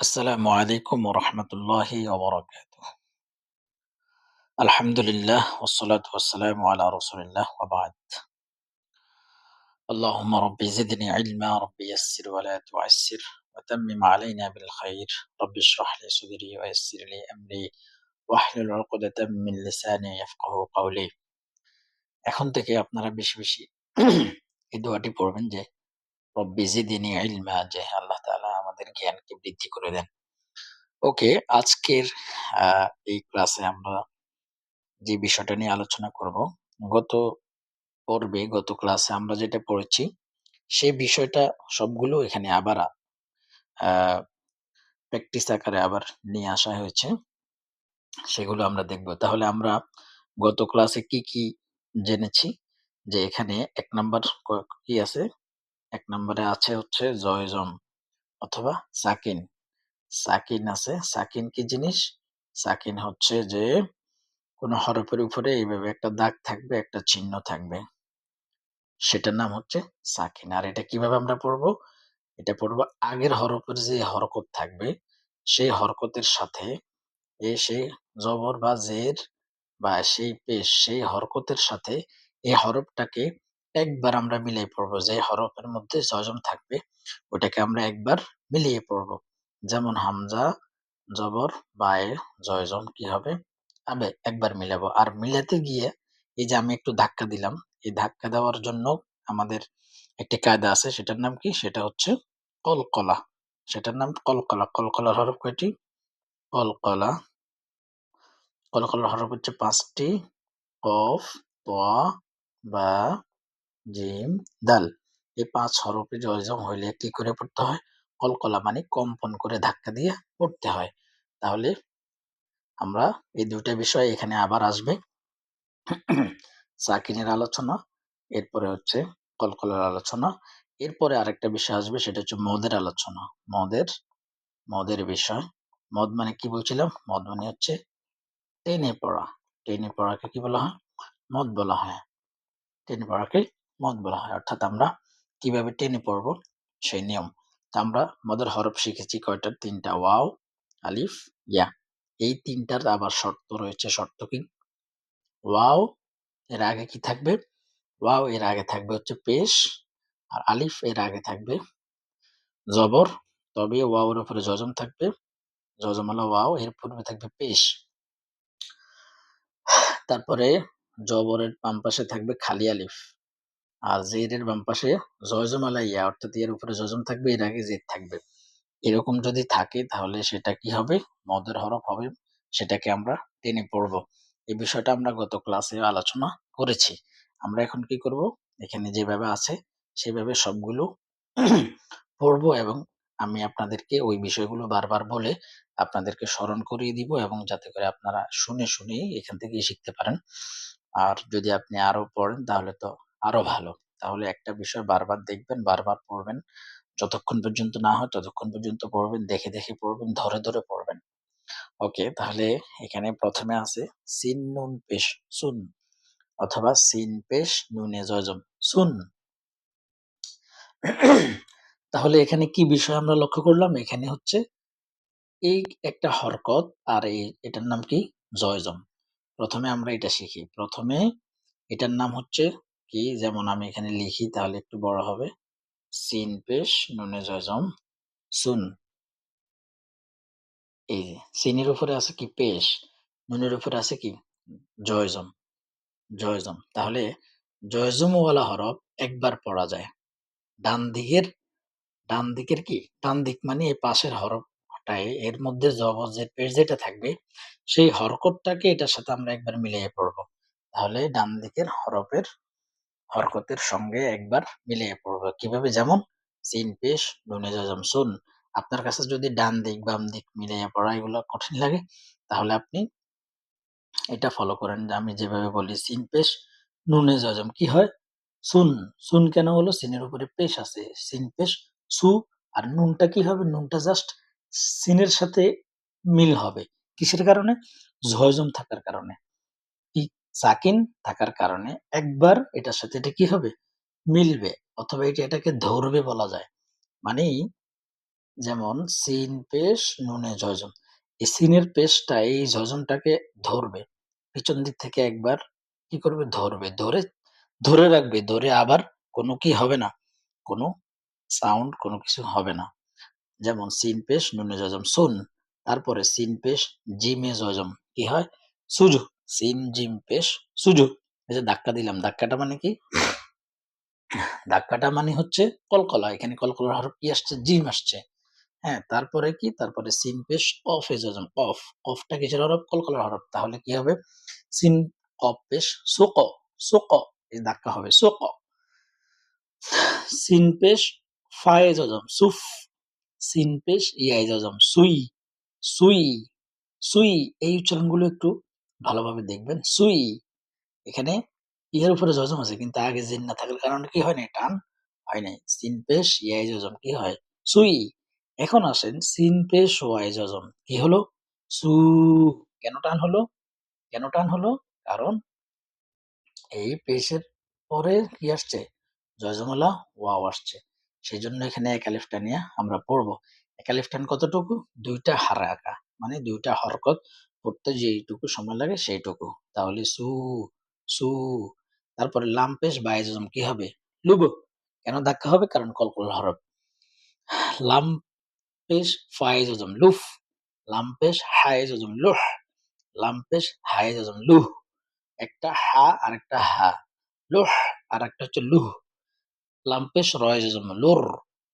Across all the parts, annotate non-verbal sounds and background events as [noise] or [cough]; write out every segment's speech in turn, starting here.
السلام عليكم ورحمة الله وبركاته الحمد لله والصلاة والسلام على رسول الله وبعد اللهم رب زدني علما رب يسر ولا تعسر وتمم علينا بالخير رب اشرح لي صدري ويسر لي أمري واحلل عقدة من لساني يفقه قولي এখন থেকে আপনারা বেশি বেশি এই দোয়াটি পড়বেন যে রব্বি জিদিনি ইলমা যে আল্লাহ তাআলা আমাদের জ্ঞানকে বৃদ্ধি করে দেন। ওকে, আজকের এই ক্লাসে আমরা যে বিষয়টা নিয়ে আলোচনা করব, গত পর্বে, গত ক্লাসে আমরা যেটা পড়েছি, সেই বিষয়টা সবগুলো এখানে আবার প্র্যাকটিস আকারে আবার নিয়ে আসা হয়েছে, সেগুলো আমরা দেখব। তাহলে আমরা গত ক্লাসে কি কি জেনেছি? যে এখানে এক নাম্বার কি আছে? এক নম্বরে আছে হচ্ছে জয়জন। অথবা সাকিন। সাকিন আছে। সাকিন কি জিনিস? সাকিন হচ্ছে যে, কোনো হরফের উপরে এইভাবে একটা দাগ থাকবে, একটা চিহ্ন থাকবে। সেটার নাম হচ্ছে সাকিন। আর এটা কীভাবে আমরা পড়ব? এটা পড়ব আগের হরফের যে হরকত থাকবে, সেই হরকতের সাথে এ সেই জবর বা জের বা সেই পেশ, সেই হরকতের সাথে এই হরফটাকে একবার আমরা মিলিয়ে পড়ব, যে হরফের মধ্যে জজম থাকবে, ওটাকে আমরা একবার মিলিয়ে পড়ব। যেমন হামজা, জবর, বায়ে, জয়জম কি হবে? আবে, একবার মিলাবো। আর মিলাতে গিয়ে এই যে আমি একটু ধাক্কা দিলাম, এই ধাক্কা দেওয়ার জন্য আমাদের একটি কায়দা আছে, সেটার নাম কি? সেটা হচ্ছে কলকলা। সেটার নাম কলকলা। কলকলার হরফ কয়টি? কলকলা। কলকলার হরফ হচ্ছে পাঁচটি। কফ তোয়া বা জিম দাল, এই পাঁচ হরফে জয়জম হইলে কি করে পড়তে হয়? কলকলা মানে কম্পন করে ধাক্কা দিয়ে পড়তে হয়। তাহলে আমরা এই দুইটা বিষয় এখানে আবার আসবে। সাকিনের আলোচনা, এরপরে হচ্ছে কলকলার আলোচনা, এরপরে আরেকটা বিষয় আসবে, সেটা হচ্ছে মদের আলোচনা। মদের মদের বিষয়। মদ মানে কি বলছিলাম? মদ মানে হচ্ছে টেনে পড়া। টেনে পড়াকে কি বলা হয়? মদ বলা হয়। টেনে পড়াকে মদ বলা হয়। অর্থাৎ আমরা কীভাবে টেনে পড়ব সেই নিয়ম। তা আমরা মদের হরফ শিখেছি কয়টা তিনটা। ওয়াও, আলিফ, ইয়া। এই তিনটার আবার শর্ত রয়েছে শর্ত কি? ওয়াও, এর আগে কি থাকবে? ওয়াও, এর আগে থাকবে হচ্ছে পেশ। আর আলিফ, এর আগে থাকবে জবর। তবে ওয়াওর উপরে জজম থাকবে। জজম হলো ওয়াও, এর পূর্বে থাকবে পেশ। তারপরে জবরের বাম পাশে থাকবে খালি আলিফ। আর জেরের বাম পাশে জয়জম আলাইয়া, অর্থাৎ এর উপরে জজম থাকবে, এর আগে জেদ থাকবে। এরকম যদি থাকে, তাহলে সেটা কি হবে? মদের হরফ হবে। সেটাকে আমরা টেনে পড়ব। এই বিষয়টা আমরা গত ক্লাসে আলোচনা করেছি। আমরা এখন কি করব? এখানে যেভাবে আছে, সেভাবে সবগুলো পড়ব এবং আমি আপনাদেরকে ওই বিষয়গুলো বারবার বলে আপনাদেরকে স্মরণ করিয়ে দিব এবং যাতে করে আপনারা শুনে শুনে এখান থেকে শিখতে পারেন। আর যদি আপনি আরও পড়েন, তাহলে তো আরও ভালো। তাহলে একটা বিষয় বারবার দেখবেন, বারবার পড়বেন। যতক্ষণ পর্যন্ত না হয়, ততক্ষণ পর্যন্ত পড়বেন, দেখে দেখে পড়বেন, ধরে ধরে পড়বেন। ওকে, তাহলে এখানে প্রথমে আছে, সিন নুন পেশ, সুন অথবা সিন পেশ নুনে জয়জম সুন। তাহলে এখানে কি বিষয় আমরা লক্ষ্য করলাম? এখানে হচ্ছে, এই একটা হরকত আর এই এটার নাম কি? জয়জম। প্রথমে আমরা এটা শিখি। প্রথমে এটার নাম হচ্ছে কি? যেমন আমি এখানে লিখি, তাহলে একটু বড় হবে। সিন পেশ, নুনে জয়জম, সুন। এই যে, সিনের উপরে আছে কি? পেশ। নুনের উপরে আছে কি? জয়জম। জয়জম। তাহলে জয়জমওয়ালা হরফ একবার পড়া যায়। ডান দিকের ডান দিকের কি? ডান দিক মানে এই পাশের হরফটাই এর মধ্যে জবর যে পেশ যেটা থাকবে, সেই হরকতটাকে এটার সাথে আমরা একবার মিলিয়ে পড়ব। তাহলে ডান দিকের হরফের হরকতের সঙ্গে একবার মিলিয়ে পড়ব। কীভাবে যেমন? সিন পেশ, নুনে জজম সুন। আপনার কাছে যদি ডান দিক, বাম দিক মিলিয়ে পড়া এগুলো কঠিন লাগে, তাহলে আপনি এটা ফলো করেন। যে আমি যেভাবে বলি, সিন পেশ, নুনে জজম। কি হয়? সুন। সুন কেন হলো? সিনের উপরে পেশ আছে। সিন পেশ, সু আর নুনটা কি হবে? নুনটা জাস্ট সিনের সাথে মিল হবে। কিসের কারণে? জয়জম থাকার কারণে। সাকিন থাকার কারণে একবার এটার সাথে এটা কি হবে? মিলবে অথবা এটা এটাকে ধরবে বলা যায়। মানে যেমন সিন পেশ, নুনে জজম এই সিনের পেশটা, এই জজমটাকে ধরবে। পিছন দিক থেকে একবার কি করবে? ধরবে। ধরে ধরে রাখবে। ধরে আবার কোনো কি হবে না। কোনো সাউন্ড, কোনো কিছু হবে না। যেমন সিন পেশ, নুনে জজম সুন তারপরে সিন পেশ, জিমে জজম কি হয়? সুজু। সিন জিম পেশ সুজু এই যে ধাক্কা দিলাম। ধাক্কাটা মানে কি? ধাক্কাটা মানে হচ্ছে কলকলা। এখানে কলকলার হরফ কি আসছে? জিম আসছে। হ্যাঁ তারপরে কি? তারপরে সিন পেশ কফ এজ জজম কফ কফটা কিসের হরফ কলকলার হরফ তাহলে কি হবে? সিন কফ পেশ সুক সুক, এই ধাক্কা হবে। সুক। সিন পেশ ফায়েজ জজম সুফ। সিন পেশ ইয়াই জজম সুই সুই সুই। এই উচ্চারণগুলো একটু ভালোভাবে দেখবেন। সুই এখানে ইয়ের উপরে জজম আছে, কিন্তু আগে জিন না থাকার কারণে কি হয় না টান হয় নাই। সিন পেশ, ইয়াই জজম, কি হয়? সুই, এখন আসেন, সিন পেশ, ওয়াই জজম, কি হলো? সু, কেন টান হলো? কেন টান হলো? কারণ এই পেশের পরে কি আসছে? জজমলা ওয়াও আসছে। সেই জন্য এখানে একালিফ টানিয়া আমরা পড়ব। একালিফ কতটুকু? দুইটা হারাকা মানে দুইটা হরকত পড়তে যেইটুকু সময় লাগে সেইটুকু। তাহলে সু সু। তারপরে লাম পেশ বাই জজম কি হবে? লুব। কেন ধাক্কা হবে? কারণ কলকল হরফ। লাম পেশ লুফ। লাম পেশ লুহ। লাম পেশ লুহ। একটা হা আর একটা হা। লুহ আর একটা হচ্ছে লুহ। লাম্পেশ জজম লুর।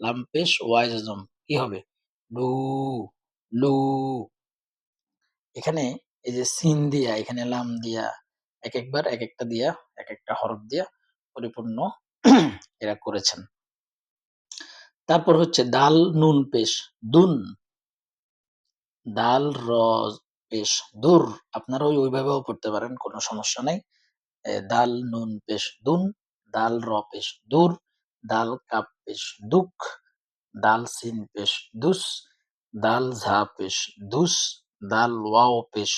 লাম্পেশ ওয়াই জজম কি হবে? লু লু। এখানে এই যে সিন দিয়া, এখানে লাম দিয়া এক একবার এক একটা দিয়া এক একটা হরফ দিয়া পরিপূর্ণ [clears throat] এরা করেছেন। তারপর হচ্ছে দাল নুন পেশ, দুন। দাল, র, পেশ, দূর। আপনারা ওই ওইভাবেও পড়তে পারেন, কোনো সমস্যা নাই। দাল, নুন, পেশ, দুন। দাল, র, পেশ, দূর। দাল, কাপ, পেশ, দুঃখ। দাল, সিন, পেশ, দুস। দাল, ঝা, পেশ, দুস। দাল ওয়াও পেশ।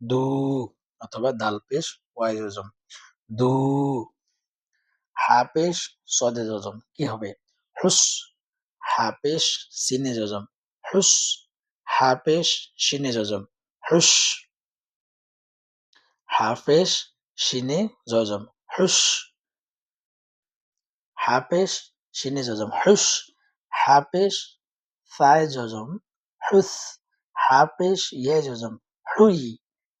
দু অথবা দাল পেশ ওয়াই জজম দু হা সদে জজম কি হবে? হুস। হা সিনে জজম হুস। হা সিনে জজম হুস। হা সিনে জজম হুস। হা সিনে জজম হুস। হা সায় জজম হুস। হা পেশ ইয়ে জজম হুই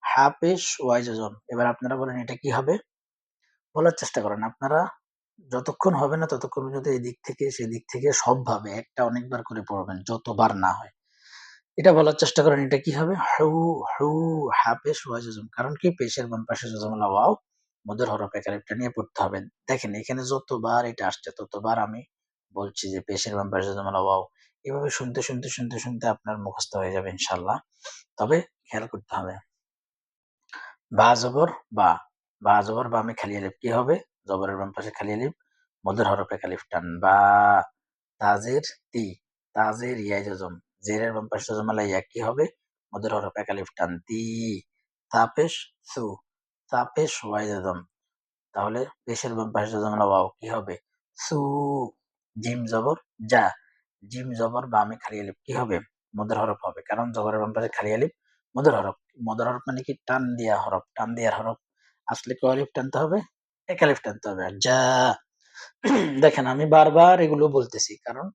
হা পেশ ওয়াই জজম এবার আপনারা বলেন, এটা কি হবে? বলার চেষ্টা করেন। আপনারা যতক্ষণ হবে না, ততক্ষণ পর্যন্ত এদিক থেকে সেদিক থেকে সবভাবে একটা অনেকবার করে পড়বেন, যতবার না হয়। এটা বলার চেষ্টা করেন, এটা কি হবে? হু হু হা পেশ ওয়াই জজম কারণ কি? পেশের বাম পাশে জজমলা ওয়াও, মদের হরফ একালিপটা নিয়ে পড়তে হবে। দেখেন, এখানে যতবার এটা আসছে, ততবার আমি বলছি যে, পেশের বাম পাশে জজমলা ওয়াও এভাবে শুনতে শুনতে শুনতে শুনতে আপনার মুখস্থ হয়ে যাবে ইনশাল্লাহ তবে খেয়াল করতে হবে, বা জবর বা বা জবর বা আমি খালি আলিফ কি হবে? জবরের বাম পাশে খালি আলিফ, মদের হরফে খালিফ টান, বা তাজের তি, তাজের ইয়াই জজম জেরের বাম পাশে জজমালা ইয়া কি হবে? মদের হরফে খালিফ টান, তি, তাপেশ সু, তাপেশ ওয়াই জজম তাহলে পেশের বাম পাশে জজমালা ওয়াও কি হবে? সু, জিম জবর যা জিম জবর বা আমি খালি আলিফ কি হবে? মদের হরফ হবে। কারণ জবরের বাম পাশে খালি আলিফ মদের হরফ। মদের হরফ মানে কি? টান দিয়া হরফ। টান দিয়ার হরফ। আসলে কি আলিফ টানতে হবে? এক আলিফ টানতে হবে। আর যা [clears throat] দেখেন, আমি বারবার এগুলো বলতেছি। কারণ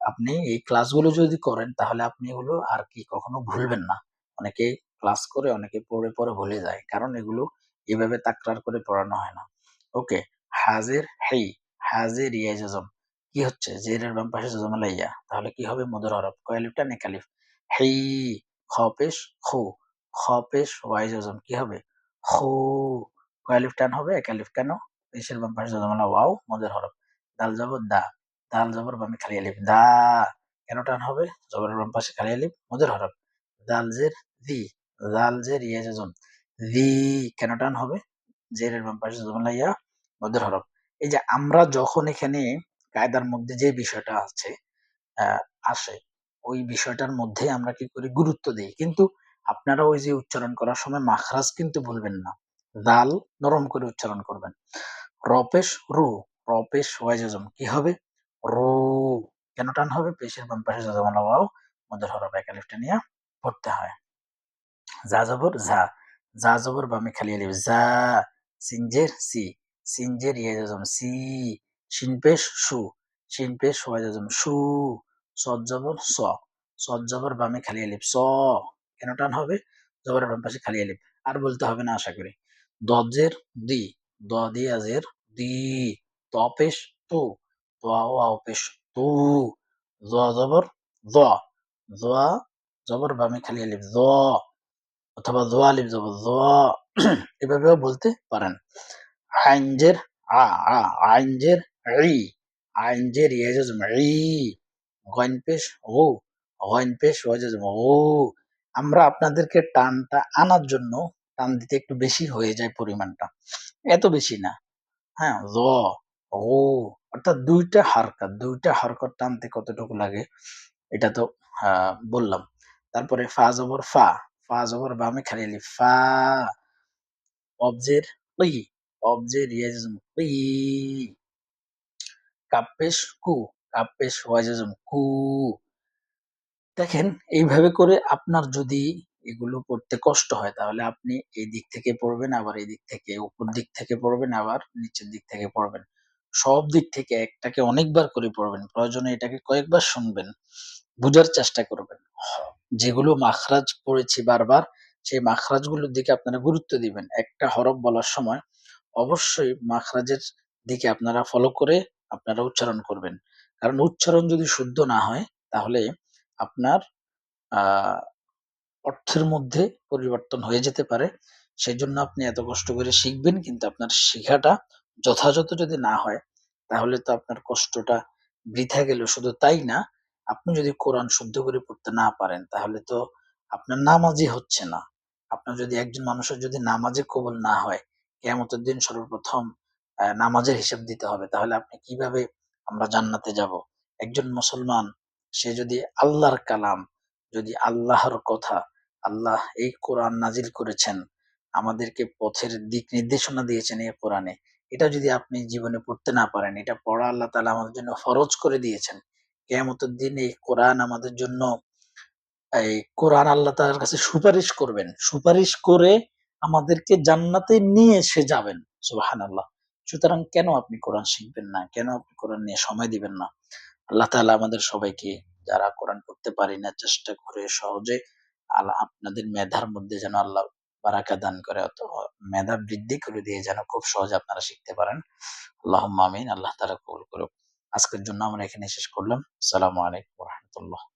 আপনি এই ক্লাসগুলো যদি করেন, তাহলে আপনি এগুলো আর কি কখনো ভুলবেন না। অনেকে ক্লাস করে, অনেকে পড়ে পড়ে ভুলে যায়। কারণ এগুলো এভাবে তাকরার করে পড়ানো হয় না। ওকে, হাজির হেই, হাজির ইয়া জজম কি হচ্ছে? জেরের বাম পাশে জজম ইয়া তাহলে কি হবে মধুর হরফ কয়ালিফটা নেকালিফ। হেই, খপেশ, খু। খপেশ, ওয়াই জজম কি হবে? খু। কয়ালিফ টান হবে? একালিফ কেন? পেশের বাম পাশে জজম ওয়াও মধুর হরফ দাল জবর, দা। দাল জবর বামে খালি আলিফ দা। কেন টান হবে? জবরের বাম পাশে খালি আলিফ মধুর হরফ দাল জের, দি। দাল জের, ইয়া জজম দি। কেন টান হবে? জেরের বাম পাশে জজম ইয়া মধুর হরফ এই যে আমরা যখন এখানে কায়দার মধ্যে যে বিষয়টা আছে আসে, ওই বিষয়টার মধ্যে আমরা কি করি? গুরুত্ব দিই। কিন্তু আপনারা ওই যে উচ্চারণ করার সময় মাখরাজ কিন্তু ভুলবেন না। দাল নরম করে উচ্চারণ করবেন। রপেশ রু, রপেশ ওয়াইজম কি হবে? রু। কেন টান হবে? পেশের বাম পাশে যজমালা ওয়াও মধ্যে হরফ একালিফটা নিয়ে পড়তে হয়। যা জবর, যা। যা জবর বামে খালি আলিফ। যা। সিনজের সি। সিনজের ইয়ে যজম। সি। শিনপেশ সু শিনপেশ ওয়া যজম সু সদ জবর স সদ জবর বামে খালি আলিফ স, কেন টান হবে? জবরের বাম পাশে খালি আলিফ আর বলতে হবে না আশা করি। দজের দি, দ দিয়ে আজের দি তপেশ তু তোয়া ওয়া পেশ তু, জ জবর জ জবর বামে খালি আলিফ জ, অথবা জোয়া আলিফ জবর, জ, এভাবেও বলতে পারেন। আইনজের আ আ আইনজের ই আইনজের ইয়াজম ই গইন পেশ ও গইন পেশ ওয়াজম ও আমরা আপনাদেরকে টানটা আনার জন্য টান দিতে একটু বেশি হয়ে যায় পরিমাণটা এত বেশি না হ্যাঁ জ ও অর্থাৎ দুইটা হারকাত দুইটা হারকত টানতে কতটুকু লাগে এটা তো বললাম তারপরে ফা জবর ফা ফা জবর বামে খালি আলিফ ফা অবজের ই অবজের ইয়াজম ই কাপেশ কু কাপেশ ওয়াজম কু। দেখেন, এইভাবে করে আপনার যদি এগুলো পড়তে কষ্ট হয়, তাহলে আপনি এই দিক থেকে পড়বেন, আবার এই দিক থেকে, উপর দিক থেকে পড়বেন, আবার নিচের দিক থেকে পড়বেন। সব দিক থেকে একটাকে অনেকবার করে পড়বেন, প্রয়োজনে এটাকে কয়েকবার শুনবেন, বুঝার চেষ্টা করবেন। যেগুলো মাখরাজ পড়েছি বারবার, সেই মাখরাজগুলোর দিকে আপনারা গুরুত্ব দিবেন। একটা হরফ বলার সময় অবশ্যই মাখরাজের দিকে আপনারা ফলো করে আপনারা উচ্চারণ করবেন। কারণ উচ্চারণ যদি শুদ্ধ না হয়, তাহলে আপনার অর্থের মধ্যে পরিবর্তন হয়ে যেতে পারে। সেই জন্য আপনি এত কষ্ট করে শিখবেন, কিন্তু আপনার শেখাটা যথাযথ যদি না হয়, তাহলে তো আপনার কষ্টটা বৃথা গেল। শুধু তাই না, আপনি যদি কোরআন শুদ্ধ করে পড়তে না পারেন, তাহলে তো আপনার নামাজই হচ্ছে না। আপনার যদি একজন মানুষের যদি নামাজে কবল না হয়, কেয়ামতের দিন সর্বপ্রথম নামাজের হিসাব দিতে হবে। তাহলে আপনি কীভাবে আমরা জান্নাতে যাব? একজন মুসলমান, সে যদি আল্লাহর কালাম, যদি আল্লাহর কথা, আল্লাহ এই কোরআন নাজিল করেছেন, আমাদেরকে পথের দিক নির্দেশনা দিয়েছেন এই কোরআনে, এটা যদি আপনি জীবনে পড়তে না পারেন, এটা পড়া আল্লাহ তালা আমাদের জন্য ফরজ করে দিয়েছেন। কেয়ামতের দিন এই কোরআন আমাদের জন্য, এই কোরআন আল্লাহ তাআলার কাছে সুপারিশ করবেন। সুপারিশ করে আমাদেরকে জান্নাতে নিয়ে এসে যাবেন। সুবহানাল্লাহ। সুতরাং কেন আপনি কোরআন শিখবেন না? কেন আপনি কোরআন নিয়ে সময় দিবেন না? আল্লাহ তালা আমাদের সবাইকে যারা কোরআন পড়তে পারি না, চেষ্টা করে সহজে আল্লাহ আপনাদের মেধার মধ্যে যেন আল্লাহ বারাকা দান করে অত মেধা বৃদ্ধি করে দিয়ে যেন খুব সহজে আপনারা শিখতে পারেন। আল্লাহ আমিন। আল্লাহ তালা কবুল করুক। আজকের জন্য আমরা এখানে শেষ করলাম। আসসালামু আলাইকুম রহমতুল্লাহ।